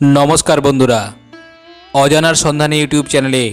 নমস্কার বন্ধুরা। অজানার সন্ধানে ইউটিউব চ্যানেলে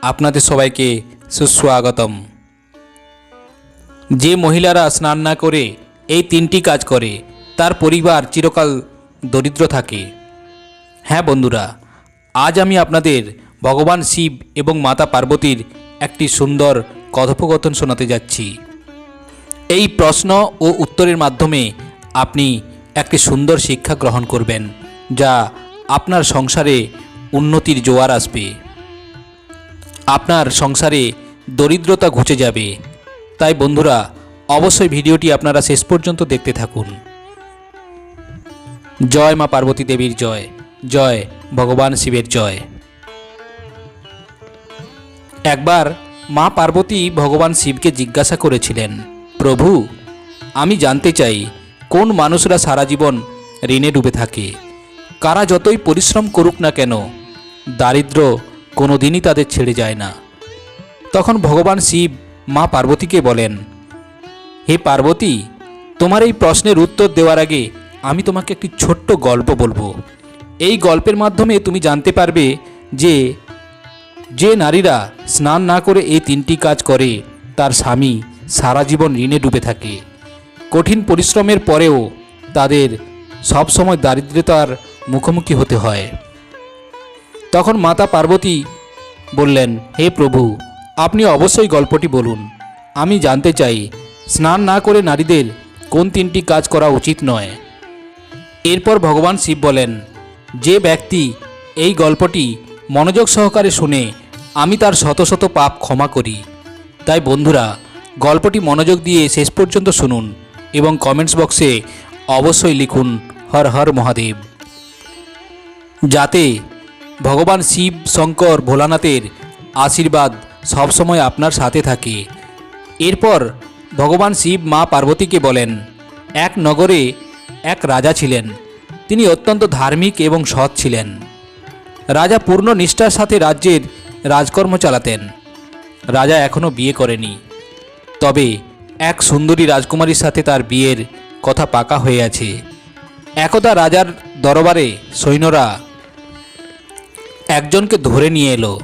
আপনাদের সবাইকে সুস্বাগতম। যে মহিলারা স্নান না করে এই তিনটি কাজ করে, তার পরিবার চিরকাল দরিদ্র থাকে। হ্যাঁ বন্ধুরা, আজ আমি আপনাদের ভগবান শিব এবং মাতা পার্বতীর একটি সুন্দর কথোপকথন শোনাতে যাচ্ছি। এই প্রশ্ন ও উত্তরের মাধ্যমে আপনি একটি সুন্দর শিক্ষা গ্রহণ করবেন, যা আপনার সংসারে উন্নতির জোয়ার আসবে। আপনার সংসারে দরিদ্রতা ঘুচে যাবে। তাই বন্ধুরা, অবশ্যই ভিডিওটি আপনারা শেষ পর্যন্ত দেখতে থাকুন। জয় মা পার্বতী দেবীর জয়। জয় ভগবান শিবের জয়। একবার মা পার্বতী ভগবান শিবকে জিজ্ঞাসা করেছিলেন, প্রভু, আমি জানতে চাই, কোন মানুষরা সারা জীবন ঋণে ডুবে থাকে? কারা যতই পরিশ্রম করুক না কেন, দারিদ্র কোনো দিনই তাদের ছেড়ে যায় না। তখন ভগবান শিব মা পার্বতীকে বলেন, হে পার্বতী, তোমার এই প্রশ্নের উত্তর দেওয়ার আগে আমি তোমাকে একটি ছোট্ট গল্প বলব। এই গল্পের মাধ্যমে তুমি জানতে পারবে যে যে নারীরা স্নান না করে এই তিনটি কাজ করে, তার স্বামী সারা জীবন ঋণে ডুবে থাকে। কঠিন পরিশ্রমের পরেও তাদের সবসময় দারিদ্রতার মুখোমুখি হতে হয়। তখন মাতা পার্বতী বললেন, হে প্রভু, আপনি অবশ্যই গল্পটি বলুন। আমি জানতে চাই, স্নান না করে নারীদের কোন তিনটি কাজ করা উচিত নয়? এরপর ভগবান শিব বলেন, যে ব্যক্তি এই গল্পটি মনোযোগ সহকারে শুনে, আমি তার শত শত পাপ ক্ষমা করি। তাই বন্ধুরা, গল্পটি মনোযোগ দিয়ে শেষ পর্যন্ত শুনুন এবং কমেন্টস বক্সে অবশ্যই লিখুন, হর হর মহাদেব। যাতে ভগবান শিব, শঙ্কর, ভোলানাথের আশীর্বাদ সবসময় আপনার সাথে থাকে। এরপর ভগবান শিব মা পার্বতীকে বলেন, এক নগরে এক রাজা ছিলেন। তিনি অত্যন্ত ধার্মিক এবং সৎ ছিলেন। রাজা পূর্ণ নিষ্ঠার সাথে রাজ্যের রাজকর্ম চালাতেন। রাজা এখনও বিয়ে করেনি। তবে এক সুন্দরী রাজকুমারীর সাথে তার বিয়ের কথা পাকা হয়ে আছে। একদা রাজার দরবারে সৈন্যরা একজনকে ধরে নিয়ে এলো।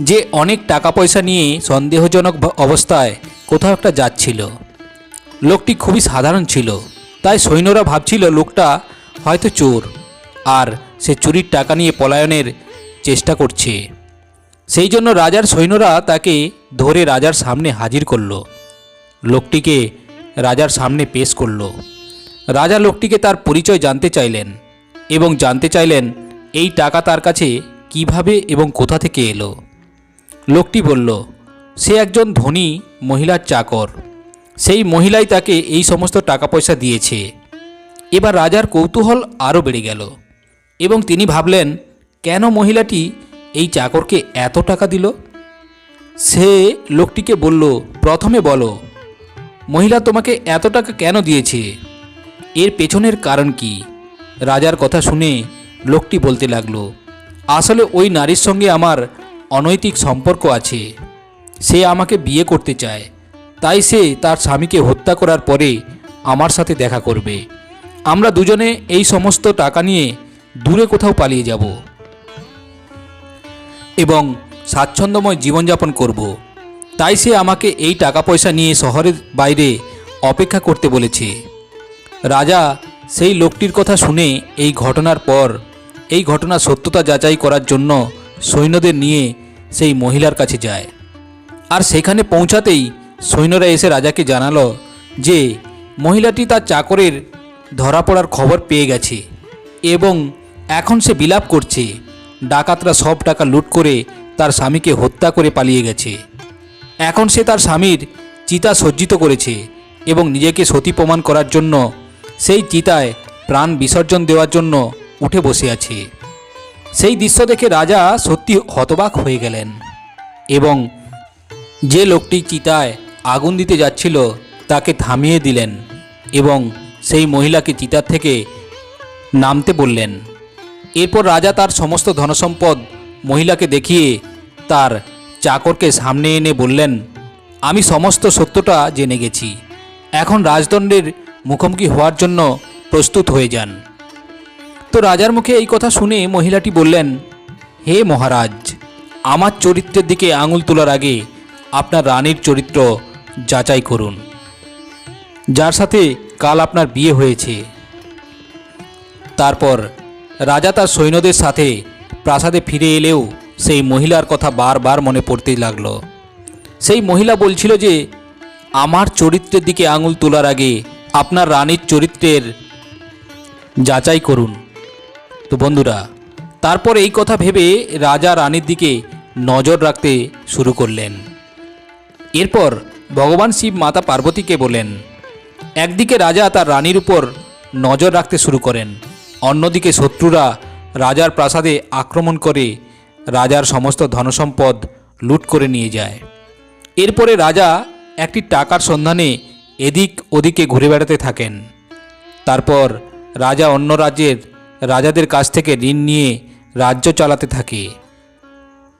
যে অনেক টাকা পয়সা নিয়ে সন্দেহজনক অবস্থায় কোথাও একটা যাচ্ছিল। লোকটি খুবই সাধারণ ছিল, তাই সৈন্যরা ভাবছিল লোকটা হয়তো চোর, আর সে চুরির টাকা নিয়ে পলায়নের চেষ্টা করছে। সেই জন্য রাজার সৈন্যরা তাকে ধরে রাজার সামনে হাজির করল। লোকটিকে রাজার সামনে পেশ করল। রাজা লোকটিকে তার পরিচয় জানতে চাইলেন এবং জানতে চাইলেন এই টাকা তার কাছে কীভাবে এবং কোথা থেকে এলো? লোকটি বলল, সে একজন ধনী মহিলার চাকর। সেই মহিলাই তাকে এই সমস্ত টাকা পয়সা দিয়েছে। এবার রাজার কৌতূহল আরও বেড়ে গেল এবং তিনি ভাবলেন, কেন মহিলাটি এই চাকরকে এত টাকা দিল? সে লোকটিকে বলল, প্রথমে বলো, মহিলা তোমাকে এত টাকা কেন দিয়েছে? এর পেছনের কারণ কি? রাজার কথা শুনে লোকটি বলতে লাগল, আসলে ওই নারীর সঙ্গে আমার অনৈতিক সম্পর্ক আছে। সে আমাকে বিয়ে করতে চায়। তাই সে তার স্বামীকে হত্যা করার পরে আমার সাথে দেখা করবে। আমরা দুজনে এই সমস্ত টাকা নিয়ে দূরে কোথাও পালিয়ে যাব এবং স্বাচ্ছন্দ্যময় জীবনযাপন করব। তাই সে আমাকে এই টাকা পয়সা নিয়ে শহরের বাইরে অপেক্ষা করতে বলেছে। রাজা সেই লোকটির কথা শুনে এই ঘটনার পর এই ঘটনা সত্যতা যাচাই করার জন্য সৈন্যদের নিয়ে সেই মহিলার কাছে যায়। আর সেখানে পৌঁছাতেই সৈন্যরা এসে রাজাকে জানালো যে মহিলাটি তার চাকরের ধরা পড়ার খবর পেয়ে গেছে এবং এখন সে বিলাপ করছে। ডাকাতরা সব টাকা লুট করে তার স্বামীকে হত্যা করে পালিয়ে গেছে। এখন সে তার স্বামীর চিতা সজ্জিত করেছে এবং নিজেকে সতী প্রমাণ করার জন্য সেই চিতায় প্রাণ বিসর্জন দেওয়ার জন্য উঠে বসে আছে। সেই দৃশ্য দেখে রাজা সত্যি হতবাক হয়ে গেলেন এবং যে লোকটি চিতায় আগুন দিতে যাচ্ছিল তাকে থামিয়ে দিলেন এবং সেই মহিলাকে চিতার থেকে নামতে বললেন। এরপর রাজা তার সমস্ত ধনসম্পদ মহিলাকে দেখিয়ে তার চাকরকে সামনে এনে বললেন, আমি সমস্ত সত্যটা জেনে গেছি। এখন রাজদণ্ডের মুখোমুখি হওয়ার জন্য প্রস্তুত হয়ে যান। তো রাজার মুখে এই কথা শুনে মহিলাটি বললেন, হে মহারাজ, আমার চরিত্রের দিকে আঙুল তোলার আগে আপনার রানীর চরিত্র যাচাই করুন। যার সাথে কাল আপনার বিয়ে হয়েছে। তারপর রাজা তার সৈন্যদের সাথে প্রাসাদে ফিরে এলেও সেই মহিলার কথা বারবার মনে পড়তেই লাগল। সেই মহিলা বলছিল যে, আমার চরিত্রের দিকে আঙুল তোলার আগে আপনার রানীর চরিত্রের যাচাই করুন। তো বন্ধুরা, তারপর এই কথা ভেবে রাজা রানীর দিকে নজর রাখতে শুরু করলেন। এরপর ভগবান শিব মাতা পার্বতীকে বলেন একদিকে রাজা তার রানীর উপর নজর রাখতে শুরু করেন, অন্যদিকে শত্রুরা রাজার প্রাসাদে আক্রমণ করে রাজার সমস্ত ধনসম্পদ লুট করে নিয়ে যায়। এরপরে রাজা একটি টাকার সন্ধানে এদিক ওদিকে ঘুরে বেড়াতে থাকেন। তারপর রাজা অন্য রাজ্যের রাজাদের কাছ থেকে ঋণ নিয়ে রাজ্য চালাতে থাকে।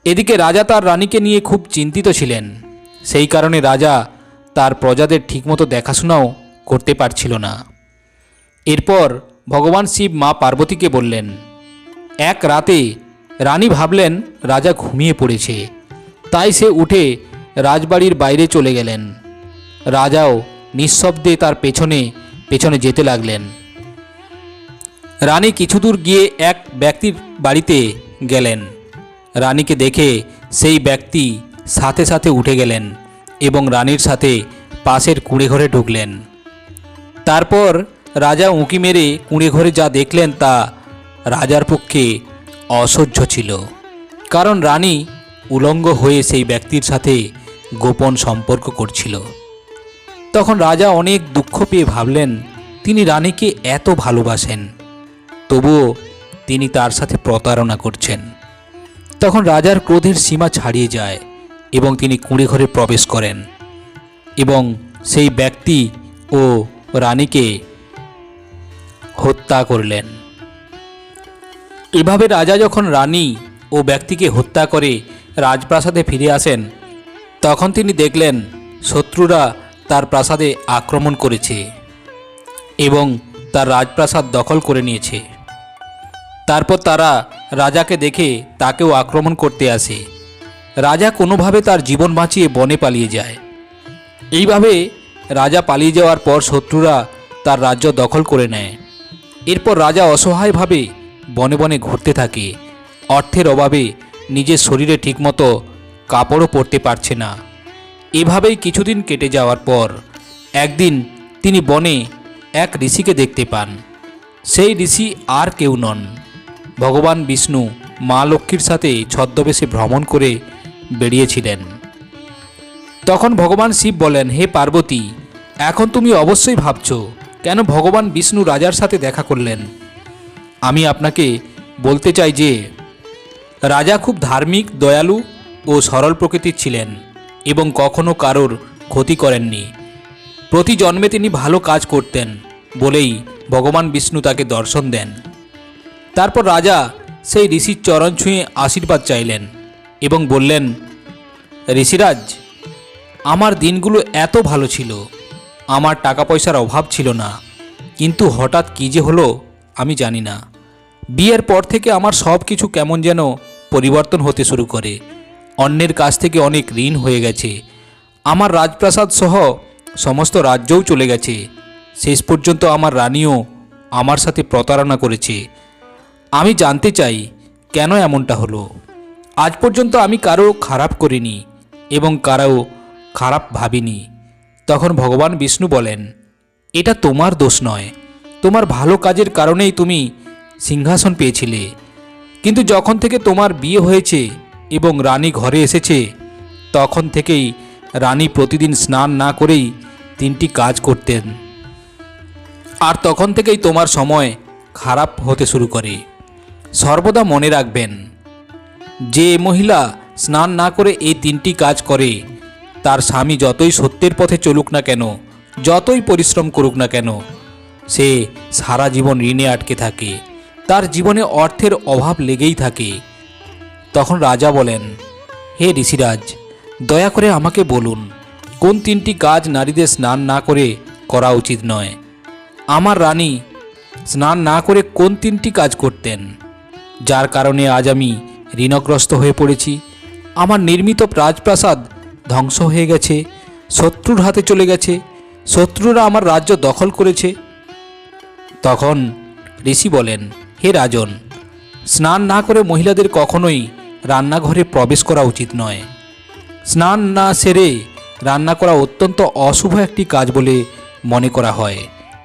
এদিকে রাজা তার রানীকে নিয়ে খুব চিন্তিত ছিলেন। সেই কারণে রাজা তার প্রজাদের ঠিকমতো দেখাশোনাও করতে পারছিল না। এরপর ভগবান শিব মা পার্বতীকে বললেন, এক রাতে রানী ভাবলেন রাজা ঘুমিয়ে পড়েছে। তাই সে উঠে রাজবাড়ির বাইরে চলে গেলেন। রাজাও নিঃশব্দে তার পেছনে পেছনে যেতে লাগলেন। রানী কিছু দূর গিয়ে এক ব্যক্তির বাড়িতে গেলেন। রানীকে দেখে সেই ব্যক্তি সাথে সাথে উঠে গেলেন এবং রানীর সাথে পাশের কুঁড়ে ঘরে ঢুকলেন। তারপর রাজা উঁকি মেরে কুঁড়ে ঘরে যা দেখলেন তা রাজার পক্ষে অসহ্য ছিল। কারণ রানী উলঙ্গ হয়ে সেই ব্যক্তির সাথে গোপন সম্পর্ক করছিল। তখন রাজা অনেক দুঃখ পেয়ে ভাবলেন, তিনি রানীকে এত ভালোবাসেন। তবুও তিনি তার সাথে প্রতারণা করছেন। তখন রাজার ক্রোধের সীমা ছাড়িয়ে যায় এবং তিনি কুঁড়ে ঘরে প্রবেশ করেন এবং সেই ব্যক্তি ও রানীকে হত্যা করলেন। এভাবে রাজা যখন রানী ও ব্যক্তিকে হত্যা করে রাজপ্রাসাদে ফিরে আসেন, তখন তিনি দেখলেন শত্রুরা তার প্রাসাদে আক্রমণ করেছে এবং তার রাজপ্রাসাদ দখল করে নিয়েছে। তারপর তারা রাজাকে দেখে তাকেও আক্রমণ করতে আসে। রাজা কোনোভাবে তার জীবন বাঁচিয়ে বনে পালিয়ে যায়। এইভাবে রাজা পালিয়ে যাওয়ার পর শত্রুরা তার রাজ্য দখল করে নেয়। এরপর রাজা অসহায়ভাবে বনে বনে ঘুরতে থাকে। অর্থের অভাবে নিজের শরীরে ঠিকমতো কাপড়ও পরতে পারছে না। এভাবেই কিছুদিন কেটে যাওয়ার পর একদিন তিনি বনে এক ঋষিকে দেখতে পান। সেই ঋষি আর কেউ নন। ভগবান বিষ্ণু মা লক্ষ্মীর সাথে ছদ্মবেশে ভ্রমণ করে বেরিয়েছিলেন তখন ভগবান শিব বলেন, হে পার্বতী, এখন তুমি অবশ্যই ভাবছ, কেন ভগবান বিষ্ণু রাজার সাথে দেখা করলেন? আমি আপনাকে বলতে চাই যে, রাজা খুব ধার্মিক, দয়ালু ও সরল প্রকৃতির ছিলেন এবং কখনো কারোর ক্ষতি করেননি। প্রতি জন্মে তিনি ভালো কাজ করতেন বলেই ভগবান বিষ্ণু তাকে দর্শন দেন। তারপর রাজা সেই ঋষির চরণ ছুঁয়ে আশীর্বাদ চাইলেন এবং বললেন, ঋষিরাজ, আমার দিনগুলো এত ভালো ছিল, আমার টাকা পয়সার অভাব ছিল না, কিন্তু হঠাৎ কী যে হলো আমি জানি না। বিয়ের পর থেকে আমার সব কিছু কেমন যেন পরিবর্তন হতে শুরু করে। অন্যের কাছ থেকে অনেক ঋণ হয়ে গেছে। আমার রাজপ্রাসাদ সহ সমস্ত রাজ্যও চলে গেছে। শেষ পর্যন্ত আমার রানীও আমার সাথে প্রতারণা করেছে। আমি জানতে চাই কেন এমনটা হলো? আজ পর্যন্ত আমি কারও খারাপ করিনি এবং কারও খারাপ ভাবিনি। তখন ভগবান বিষ্ণু বলেন, এটা তোমার দোষ নয়। তোমার ভালো কাজের কারণেই তুমি সিংহাসন পেয়েছিলে। কিন্তু যখন থেকে তোমার বিয়ে হয়েছে এবং রানী ঘরে এসেছে, তখন থেকেই রানী প্রতিদিন স্নান না করেই তিনটি কাজ করতেন। আর তখন থেকেই তোমার সময় খারাপ হতে শুরু করে। সর্বদা মনে রাখবেন, যে মহিলা স্নান না করে এই তিনটি কাজ করে, তার স্বামী যতই সত্যের পথে চলুক না কেন, যতই পরিশ্রম করুক না কেন, সে সারা জীবন ঋণে আটকে থাকে, তার জীবনে অর্থের অভাব লেগেই থাকে। তখন রাজা বলেন, হে ঋষিরাজ, দয়া করে আমাকে বলুন, কোন তিনটি কাজ নারীদের স্নান না করে করা উচিত নয়? আমার রানী স্নান না করে কোন তিনটি কাজ করতেন? যার কারণে আজ আমি ঋণগ্রস্ত হয়ে পড়েছি। আমার নির্মিত রাজপ্রাসাদ ধ্বংস হয়ে গেছে, শত্রুর হাতে চলে গেছে, শত্রুরা আমার রাজ্য দখল করেছে। তখন ঋষি বলেন, হে রাজন, স্নান না করে মহিলাদের কখনোই রান্নাঘরে প্রবেশ করা উচিত নয়। স্নান না সেরে রান্না করা অত্যন্ত অশুভ একটি কাজ বলে মনে করা হয়।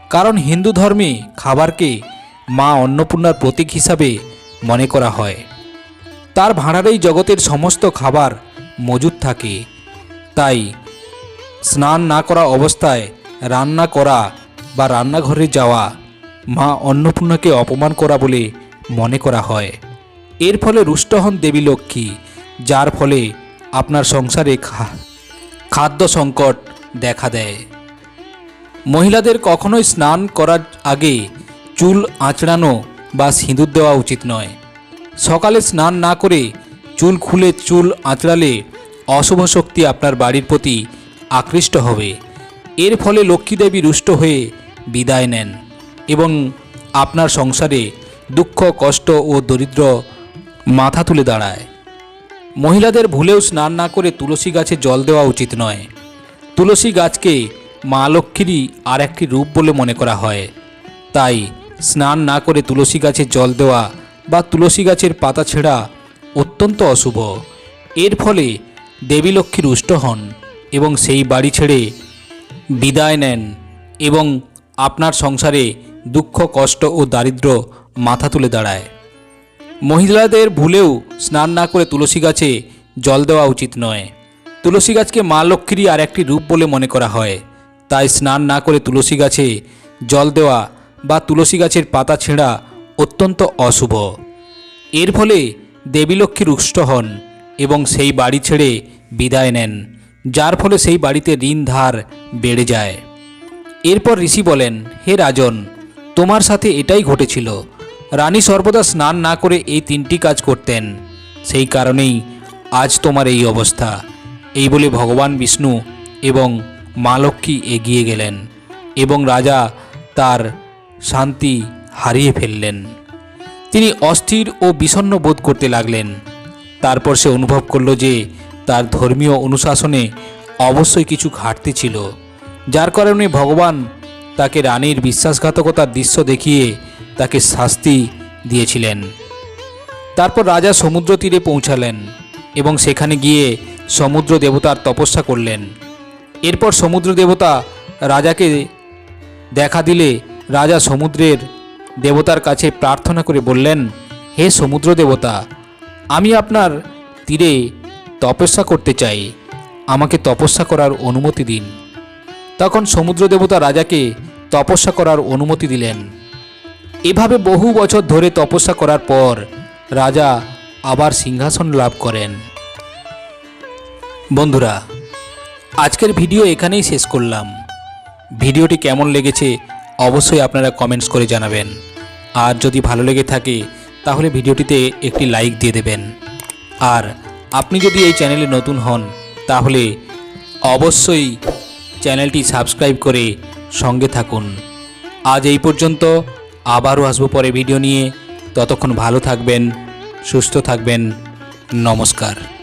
কারণ হিন্দু ধর্মে খাবারকে মা অন্নপূর্ণার প্রতীক হিসাবে মনে করা হয়। তার ভাঁড়ারেই জগতের সমস্ত খাবার মজুদ থাকে। তাই স্নান না করা অবস্থায় রান্না করা বা রান্নাঘরে যাওয়া মা অন্নপূর্ণাকে অপমান করা বলে মনে করা হয়। এর ফলে রুষ্ট হন দেবী লক্ষ্মী, যার ফলে আপনার সংসারে খাদ্য সংকট দেখা দেয়। মহিলাদের কখনোই স্নান করার আগে চুল আঁচড়ানো বা সিঁদুর দেওয়া উচিত নয়। সকালে স্নান না করে চুল খুলে চুল আঁচড়ালে অশুভ শক্তি আপনার বাড়ির প্রতি আকৃষ্ট হবে। এর ফলে লক্ষ্মী দেবী রুষ্ট হয়ে বিদায় নেন এবং আপনার সংসারে দুঃখ, কষ্ট ও দরিদ্র মাথা তুলে দাঁড়ায়। মহিলাদের ভুলেও স্নান না করে তুলসী গাছে জল দেওয়া উচিত নয়। তুলসী গাছকে মা লক্ষ্মীরই আর একটি রূপ বলে মনে করা হয়। তাই স্নান না করে তুলসী গাছে জল দেওয়া বা তুলসী গাছের পাতা ছেঁড়া অত্যন্ত অশুভ। এর ফলে দেবী লক্ষ্মী রুষ্ট হন এবং সেই বাড়ি ছেড়ে বিদায় নেন এবং আপনার সংসারে দুঃখ, কষ্ট ও দারিদ্র মাথা তুলে দাঁড়ায়। মহিলাদের ভুলেও স্নান না করে তুলসী গাছে জল দেওয়া উচিত নয়। তুলসী গাছকে মা লক্ষ্মীরই আর একটি রূপ বলে মনে করা হয়। তাই স্নান না করে তুলসী গাছে জল দেওয়া বা তুলসী গাছের পাতা ছেঁড়া অত্যন্ত অশুভ। এর ফলে দেবীলক্ষ্মী রুষ্ট হন এবং সেই বাড়ি ছেড়ে বিদায় নেন, যার ফলে সেই বাড়িতে ঋণ ধার বেড়ে যায়। এরপর ঋষি বলেন, হে রাজন, তোমার সাথে এটাই ঘটেছিল। রানী সর্বদা স্নান না করে এই তিনটি কাজ করতেন। সেই কারণেই আজ তোমার এই অবস্থা। এই বলে ভগবান বিষ্ণু এবং মা লক্ষ্মী এগিয়ে গেলেন এবং রাজা তার শান্তি হারিয়ে ফেললেন। তিনি অস্থির ও বিষণ্ণ বোধ করতে লাগলেন। তারপর সে অনুভব করল যে তার ধর্মীয় অনুশাসনে অবশ্যই কিছু ঘাটতি ছিল, যার কারণে ভগবান তাকে রানীর বিশ্বাসঘাতকতার দৃশ্য দেখিয়ে তাকে শাস্তি দিয়েছিলেন। তারপর রাজা সমুদ্র তীরে পৌঁছালেন এবং সেখানে গিয়ে সমুদ্র দেবতার তপস্যা করলেন। এরপর সমুদ্র দেবতা রাজাকে দেখা দিলে রাজা সমুদ্রের দেবতার কাছে প্রার্থনা করে বললেন, হে সমুদ্র দেবতা, আমি আপনার তীরে তপস্যা করতে চাই। আমাকে তপস্যা করার অনুমতি দিন। তখন সমুদ্র দেবতা রাজাকে তপস্যা করার অনুমতি দিলেন। এভাবে বহু বছর ধরে তপস্যা করার পর রাজা আবার সিংহাসন লাভ করেন। বন্ধুরা, আজকের ভিডিও এখানেই শেষ করলাম। ভিডিওটি কেমন লেগেছে অবশ্যই আপনারা কমেন্টস করে জানাবেন। আর যদি ভালো লেগে থাকে, তাহলে ভিডিওটিতে একটি লাইক দিয়ে দেবেন। আর আপনি যদি এই চ্যানেলে নতুন হন, তাহলে অবশ্যই চ্যানেলটি সাবস্ক্রাইব করে সঙ্গে থাকুন। আজ এই পর্যন্ত, আবারও আসব পরে ভিডিও নিয়ে। ততক্ষণ ভালো থাকবেন, সুস্থ থাকবেন। নমস্কার।